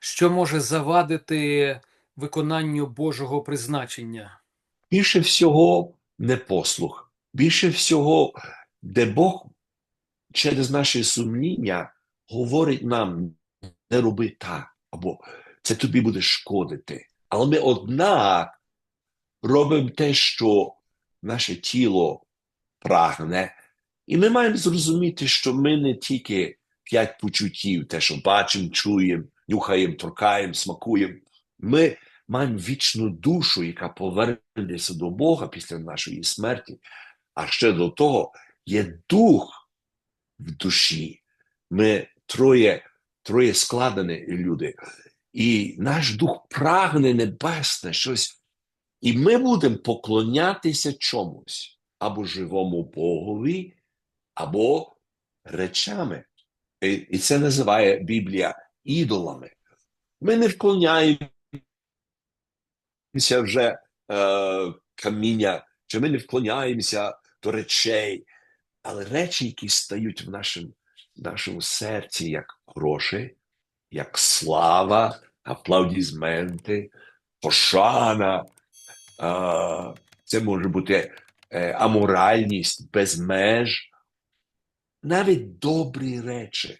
що може завадити виконанню Божого призначення? Більше всього непослух. Більше всього, де Бог через наше сумління говорить нам, не роби так, або це тобі буде шкодити. Але ми, однак, робимо те, що наше тіло прагне. І ми маємо зрозуміти, що ми не тільки п'ять почуттів, те, що бачимо, чуємо, нюхаємо, торкаємо, смакуємо. Ми маємо вічну душу, яка повернеться до Бога після нашої смерті. А ще до того є дух в душі. Ми троє, троє складені люди. І наш дух прагне небесне щось. І ми будемо поклонятися чомусь або живому Богові, або речами. І, це називає Біблія ідолами. Ми не вклоняємося вже е, каміння, чи ми не вклоняємося до речей, але речі, які стають в нашому, нашому серці, як гроші, як слава, аплодисменти, пошана, е, це може бути е, аморальність без меж, навіть добрі речі,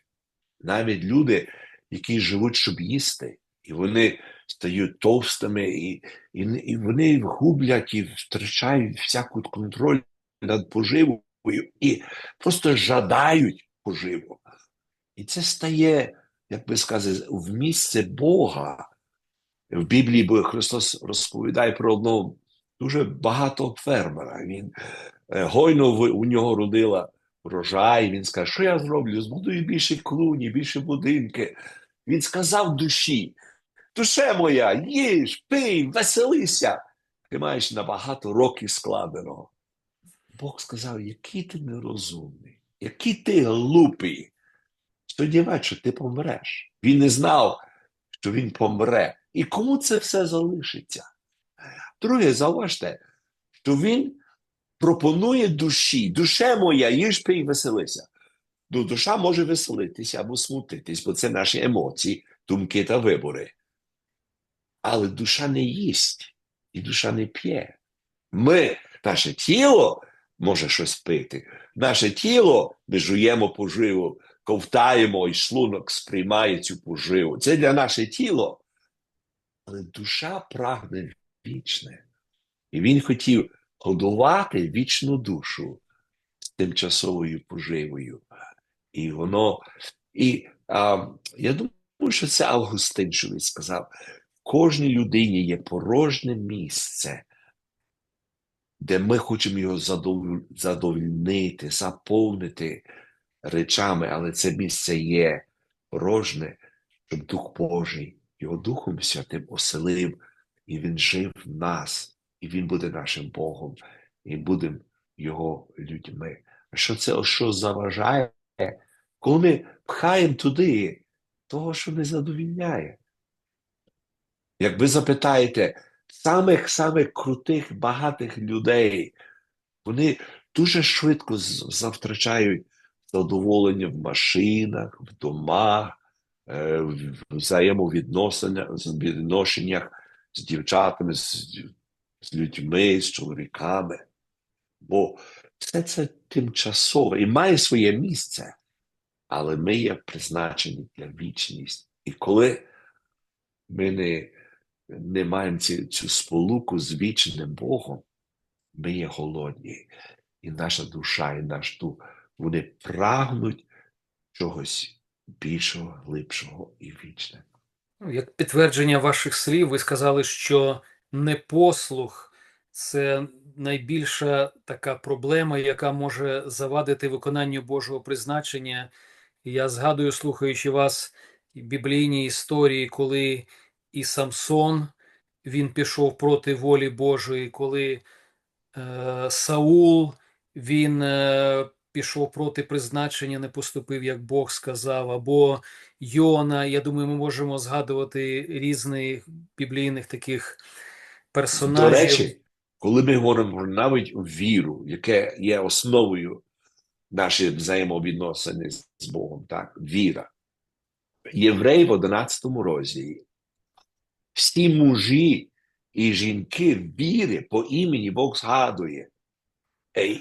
навіть люди, які живуть, щоб їсти, і вони стають товстими, і, і, і вони гублять і втрачають всяку контроль над поживою, і просто жадають поживу. І це стає, як би сказати, в місце Бога. В Біблії бо Христос розповідає про одного дуже багатого фермера. Він е, гойно у нього родила врожай. Він сказав, що я зроблю? Збудую більше клуні, більше будинки. Він сказав душі: душе моя, їж, пий, веселися. Ти маєш на багато років складеного. Бог сказав, який ти нерозумний, який ти глупий. Сподівайся, що ти помреш. Він не знав, що він помре. І кому це все залишиться? Друге, зауважте, що він пропонує душі. Душе моя, їж пий, веселися. Ну, душа може веселитися або смутитись, бо це наші емоції, думки та вибори. Але душа не їсть і душа не п'є. Ми, наше тіло може щось пити. Наше тіло ми жуємо поживу, ковтаємо і шлунок сприймає цю поживу. Це для наше тіло. Але душа прагне вічне. І він хотів годувати вічну душу з тимчасовою поживою. І воно. І а, я думаю, що це Августин, він сказав: кожній людині є порожнє місце, де ми хочемо його задов- задовольнити, заповнити речами, але це місце є порожне, щоб Дух Божий його Духом Святим оселив, і Він жив в нас, і Він буде нашим Богом, і будемо його людьми. Що це що заважає? Коли ми пхаємо туди того, що не задовільняє. Як ви запитаєте, самих самих крутих, багатих людей, вони дуже швидко завтрачають задоволення в машинах, в домах, е, в взаємовідносинах, з- дівчатами, з людьми, з чоловіками. Бо все це тимчасово і має своє місце, але ми є призначені для вічність. І коли ми не, не маємо ці, цю сполуку з вічним Богом, ми є голодні. І наша душа, і наш дух, вони прагнуть чогось більшого, глибшого і вічного. Ну, Як підтвердження ваших слів, ви сказали, що непослух це найбільша така проблема, яка може завадити виконанню Божого призначення. Я згадую, слухаючи вас, біблійні історії, коли і Самсон він пішов проти волі Божої, коли е, Саул він е, пішов проти призначення, не поступив, як Бог сказав, або Йона. Я думаю, ми можемо згадувати різних біблійних таких персонажів. До речі, коли ми говоримо про навіть віру, яке є основою наших взаємовідносин з Богом, так, віра. єврей в 11 розділі, всі мужі і жінки віри по імені Бог згадує.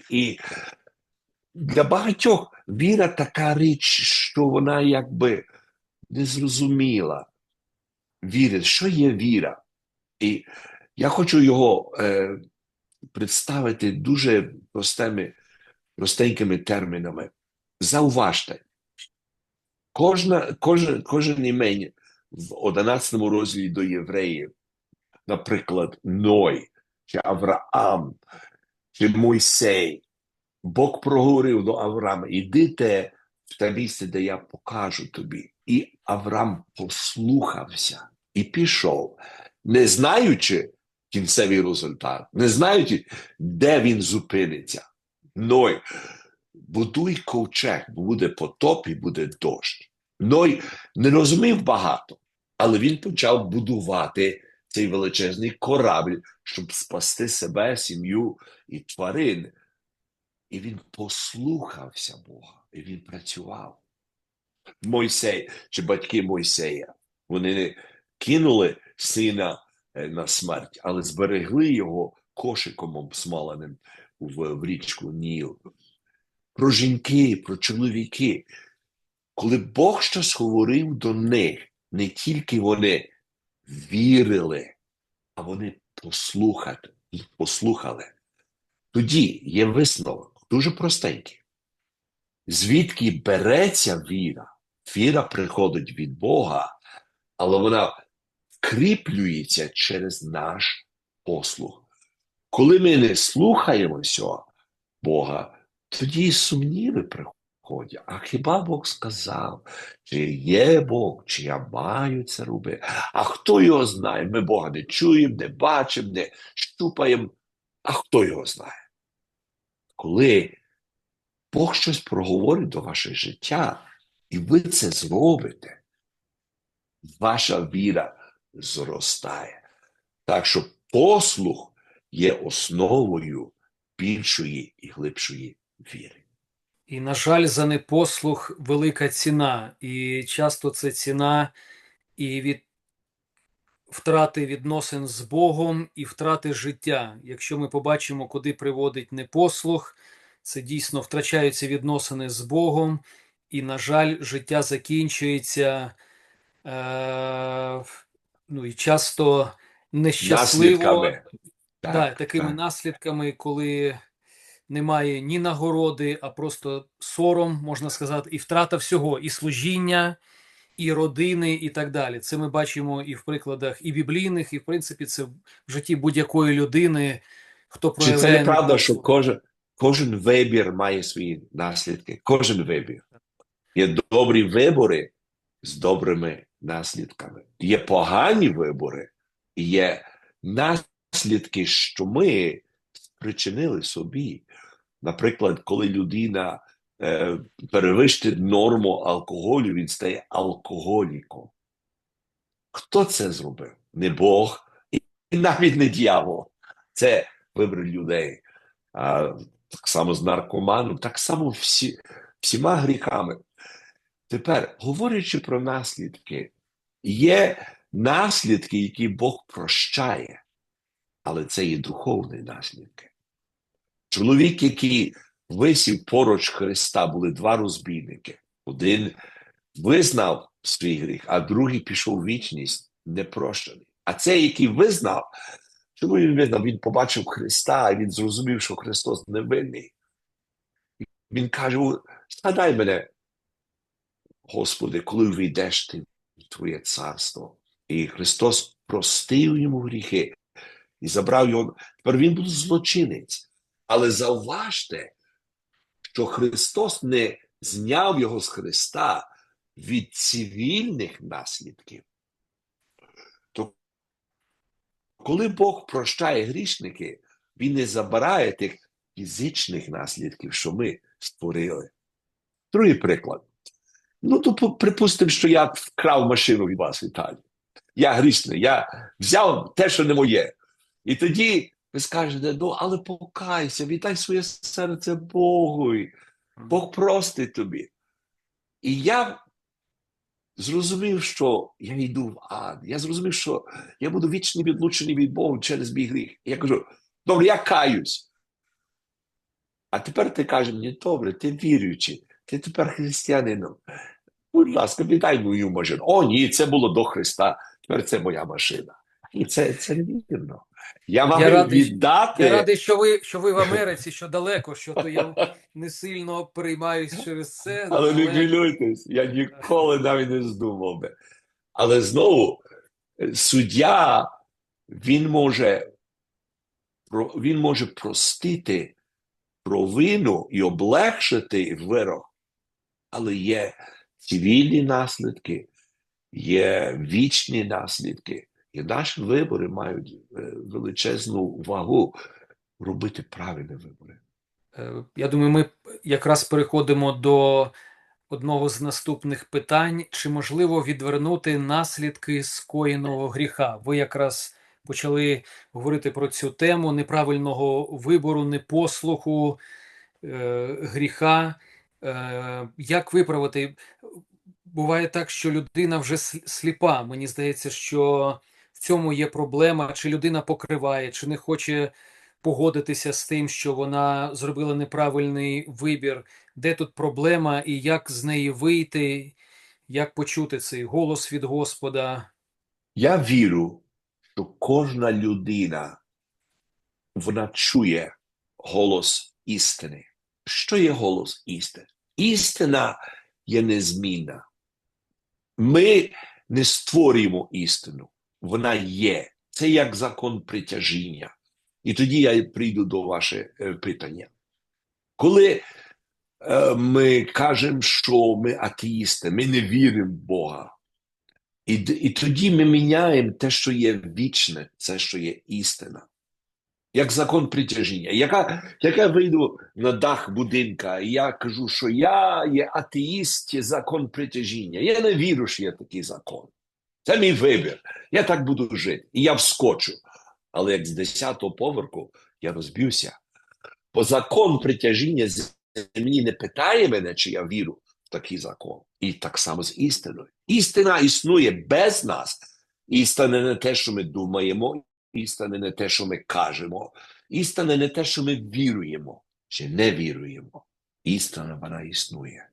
І для багатьох віра така річ, що вона якби не зрозуміла. Вірить, що є віра? І я хочу його е, представити дуже простими, простенькими термінами. Зауважте, кожна, кожен, кожен імень в 11 розділі до євреїв, наприклад, Ной, чи Авраам, чи Мойсей, Бог проговорив до Авраама, ідите в те місце, де я покажу тобі. І Авраам послухався і пішов, не знаючи кінцевий результат, не знаючи, де він зупиниться. Ной, будуй ковчег, бо буде потоп і буде дощ. Ной не розумів багато, але він почав будувати цей величезний корабль, щоб спасти себе, сім'ю і тварин. І він послухався Бога, і він працював. Мойсей чи батьки Мойсея, вони не кинули сина на смерть, але зберегли його кошиком обсмоленим в, в річку Ніл. Про жінки, про чоловіки. Коли Бог щось говорив до них, не тільки вони вірили, а вони послухати, послухали. Тоді є висновок дуже простенький. Звідки береться віра? Віра приходить від Бога, але вона вкріплюється через наш послух. Коли ми не слухаємося Бога, тоді сумніви приходять. А хіба Бог сказав, чи є Бог, чи я маю це робити? А хто його знає? Ми Бога не чуємо, не бачимо, не щупаємо. А хто його знає? Коли Бог щось проговорить до ваше життя, і ви це зробите, ваша віра зростає. Так що послух є основою більшої і глибшої віри. І, на жаль, за непослух велика ціна. І часто це ціна і від втрати відносин з Богом, і втрати життя. Якщо ми побачимо, куди приводить непослух, це дійсно втрачаються відносини з Богом, і, на жаль, життя закінчується е, ну, і часто нещасливо. Наслідками. Да, Так, такими так. наслідками, коли немає ні нагороди, а просто сором, можна сказати, і втрата всього, і служіння, і родини, і так далі. Це ми бачимо і в прикладах і біблійних, і в принципі це в житті будь-якої людини, хто Чи проявляє це неправда, що кожен, кожен вибір має свої наслідки? Кожен вибір. Є добрі вибори з добрими наслідками. Є погані вибори, є наслідки, що ми спричинили собі. Наприклад, коли людина е, перевищить норму алкоголю, він стає алкоголіком. Хто це зробив? Не Бог і навіть не дьявол. Це вибір людей. А, так само з наркоманом, так само всі, всіма гріхами. Тепер, говорячи про наслідки, є наслідки, які Бог прощає, але це є духовні наслідки. Чоловік, який висів поруч Христа, були два розбійники. Один визнав свій гріх, а другий пішов у вічність непрощений. А цей, який визнав, чому він визнав? Він побачив Христа, і він зрозумів, що Христос невинний. Він каже: згадай мене, Господи, коли війдеш ти в Твоє царство. І Христос простив йому гріхи і забрав його. Тепер він був злочинець. Але зауважте, що Христос не зняв його з Христа від цивільних наслідків. То коли Бог прощає грішники, Він не забирає тих фізичних наслідків, що ми створили. Другий приклад. Ну, то припустимо, що я вкрав машину від вас, Віталій. Я грішний, я взяв те, що не моє. І тоді ви скажете, ну, але покайся, віддай своє серце Богу. Бог простить тобі. І я зрозумів, що я йду в ад. Я зрозумів, що я буду вічно відлучений від Бога через мій гріх. І я кажу: добре, я каюсь. А тепер ти кажеш мені, добре, ти віруючий, ти тепер християнином. Будь ласка, віддай мою машину. О, ні, це було до Христа, тепер це моя машина. І це, це невірно. Я маю радий, віддати. Я радий, що ви, що ви в Америці, що далеко, що то я не сильно переймаюсь через це. Але не хвилюйтесь, я ніколи навіть не здумав би. Але знову е, суддя він може, він може простити провину і облегшити вирок, але є цивільні наслідки, є вічні наслідки. І наші вибори мають е, величезну вагу робити правильні вибори. Е, Я думаю, ми якраз переходимо до одного з наступних питань: чи можливо відвернути наслідки скоєного гріха? Ви якраз почали говорити про цю тему неправильного вибору, непослуху, е, гріха. Е, Як виправити? Буває так, що людина вже сліпа. Мені здається, що в цьому є проблема, чи людина покриває, чи не хоче погодитися з тим, що вона зробила неправильний вибір, де тут проблема і як з неї вийти, як почути цей голос від Господа. Я вірю, що кожна людина вона чує голос істини. Що є голос істини? Істина є незмінна. Ми не створюємо істину, вона є. Це як закон притяжіння. І тоді я прийду до вашого е, питання. Коли е, ми кажемо, що ми атеїсти, ми не віримо в Бога. І, і тоді ми міняємо те, що є вічне, це, що є істина. Як закон притяжіння. Яка, як я вийду на дах будинка, і я кажу, що я є атеїст, є закон притяжіння. Я не вірю, що є такий закон. Це мій вибір. Я так буду жити. І я вскочу. Але як з 10-го поверху я розбився. Бо закон притяжіння землі не питає мене, чи я вірю в такий закон. І так само з істиною. Істина існує без нас. Істина не те, що ми думаємо, істина не те, що ми кажемо, істина не те, що ми віруємо чи не віруємо. Істина вона існує.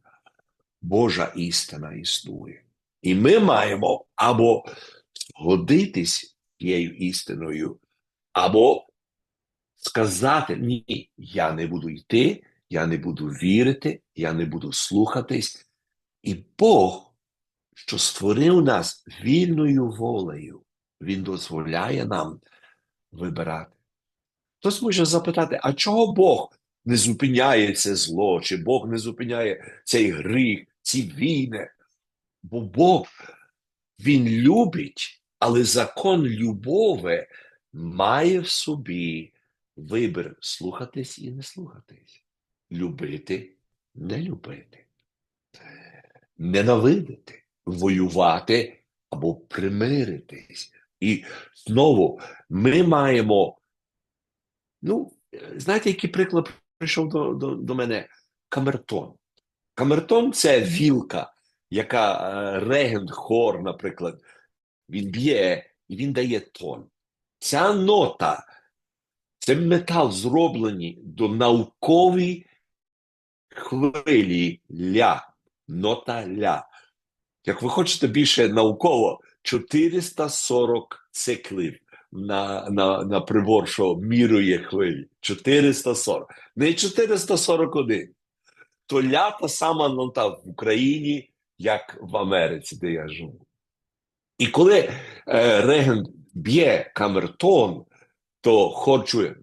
Божа істина існує. І ми маємо або згодитись тією істиною, або сказати: ні, я не буду йти, я не буду вірити, я не буду слухатись. І Бог, що створив нас вільною волею, Він дозволяє нам вибирати. Хтось може запитати, а чого Бог не зупиняє це зло, чи Бог не зупиняє цей гріх, ці війни? Бо Бог, Він любить, але закон любові має в собі вибір слухатись і не слухатись, любити, не любити, ненавидити, воювати або примиритись. І знову ми маємо. Ну, знаєте, який приклад прийшов до, до, до мене? Камертон. Камертон це вілка, яка е, регент, хор, наприклад, він б'є і він дає тон. Ця нота, це метал зроблені до наукової хвилі ля, нота ля. Як ви хочете більше науково, 440 циклів на, на, на прибор, що мірує хвилі. 440. Не 441. То ля та сама нота в Україні, як в Америці, де я живу. І коли е, регент б'є камертон, то хорчує.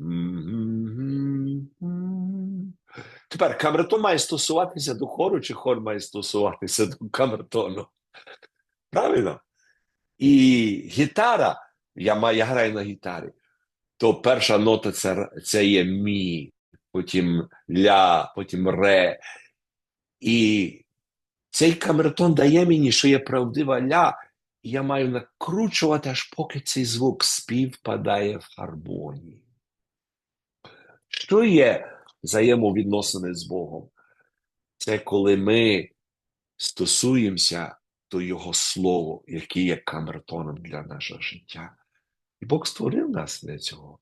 Тепер камертон має стосуватися до хору, чи хор має стосуватися до камертону? Правильно? І гітара, я, маю, я граю на гітарі, то перша нота це, це є мі, потім ля, потім ре. І цей камертон дає мені, що є правдива ля, і я маю накручувати, аж поки цей звук співпадає в гармонії. Що є взаємовідносини з Богом? Це коли ми стосуємося то Його Слово, яке є камертоном для нашого життя. І Бог створив нас для цього.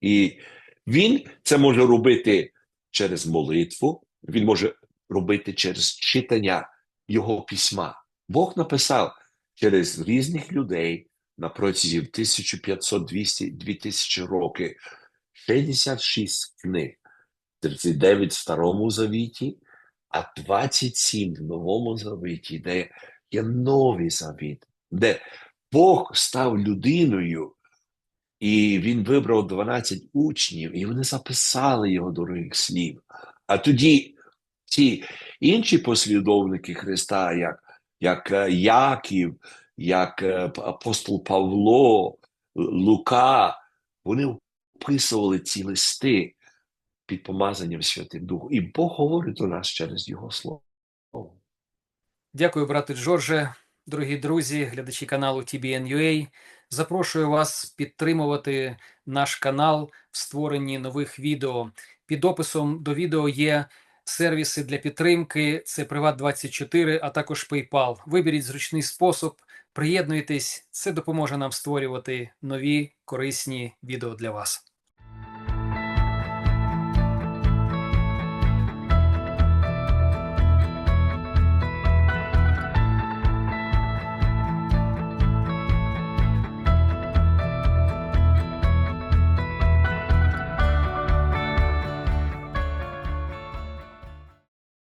І Він це може робити через молитву, він може робити через читання Його письма. Бог написав через різних людей на протязі 1500, 200, 2000 років 66 книг, 39 в Старому Завіті, а 27 в Новому Завіті, де є новий завіт, де Бог став людиною, і він вибрав 12 учнів, і вони записали його дорогих слів. А тоді ці інші послідовники Христа, як, як е, Яків, як е, апостол Павло, Лука, вони описували ці листи під помазанням Святим Духом. І Бог говорить до нас через Його Слово. Дякую, брате Джордже. Дорогі друзі, глядачі каналу TBN.UA. Запрошую вас підтримувати наш канал в створенні нових відео. Під описом до відео є сервіси для підтримки. Це Приват24, а також PayPal. Виберіть зручний спосіб, приєднуйтесь. Це допоможе нам створювати нові корисні відео для вас.